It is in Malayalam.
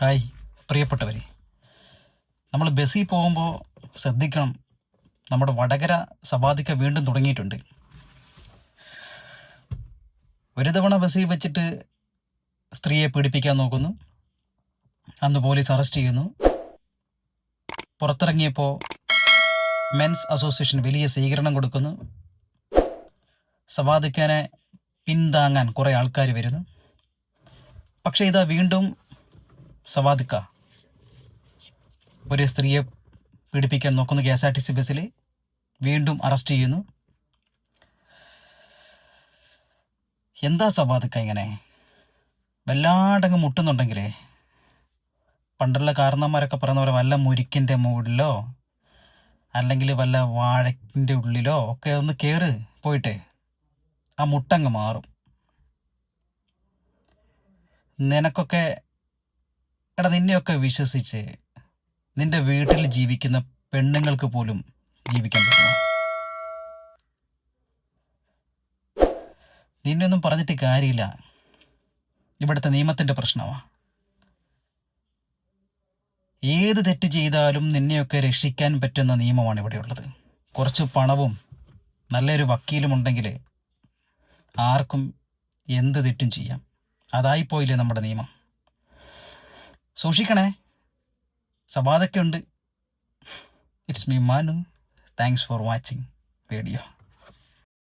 ഹായ് പ്രിയപ്പെട്ടവരെ. നമ്മൾ ബസ്സിൽ പോകുമ്പോൾ ശ്രദ്ധിക്കണം നമ്മുടെ വടകര സവാദിക്ക വീണ്ടും തുടങ്ങിയിട്ടുണ്ട്. ഒരു തവണ ബസ്സിൽ വെച്ചിട്ട് സ്ത്രീയെ പീഡിപ്പിക്കാൻ നോക്കുന്നു. അന്ന് പോലീസ് അറസ്റ്റ് ചെയ്യുന്നു. പുറത്തിറങ്ങിയപ്പോൾ മെൻസ് അസോസിയേഷൻ വലിയ സ്വീകരണം കൊടുക്കുന്നു. സവാദിക്കാനെ പിന്താങ്ങാൻ കുറേ ആൾക്കാർ വരുന്നു. പക്ഷേ ഇതാ വീണ്ടും സവാദിക്ക. ഒരു സ്ത്രീയെ പീഡിപ്പിക്കാൻ നോക്കുന്ന K S R T C ബസ്സിൽ വീണ്ടും അറസ്റ്റ് ചെയ്യുന്നു. എന്താ സവാദിക്ക ഇങ്ങനെ? വല്ലാണ്ടങ്ങ് മുട്ടുന്നുണ്ടെങ്കിലേ. പണ്ടുള്ള കാരണന്മാരൊക്കെ പറയുന്ന പോലെ വല്ല മുരിക്കിന്റെ മുകളിലോ അല്ലെങ്കിൽ വല്ല വാഴക്കിന്റെ ഉള്ളിലോ ഒക്കെ ഒന്ന് കയറ് പോയിട്ട് ആ മുട്ടങ്ങ് മാറും. നിനക്കൊക്കെ എടാ നിന്നെയൊക്കെ വിശ്വസിച്ച് നിന്റെ വീട്ടിൽ ജീവിക്കുന്ന പെണ്ണുങ്ങൾക്ക് പോലും ജീവിക്കാൻ പറ്റുമോ? നിന്നൊന്നും പറഞ്ഞിട്ട് കാര്യമില്ല. ഇവിടുത്തെ നിയമത്തിന്റെ പ്രശ്നമാണ് ഏത് തെറ്റ് ചെയ്താലും നിന്നെയൊക്കെ രക്ഷിക്കാൻ പറ്റുന്ന നിയമമാണ് ഇവിടെയുള്ളത് കുറച്ച് പണവും നല്ലൊരു വക്കീലും ഉണ്ടെങ്കിൽ ആർക്കും എന്ത് തെറ്റും ചെയ്യാം. അതായിപ്പോയില്ലേ നമ്മുടെ നിയമം. സൂക്ഷിക്കണേ. സവാദൊക്കെ ഉണ്ട് it's me Manu thanks for watching video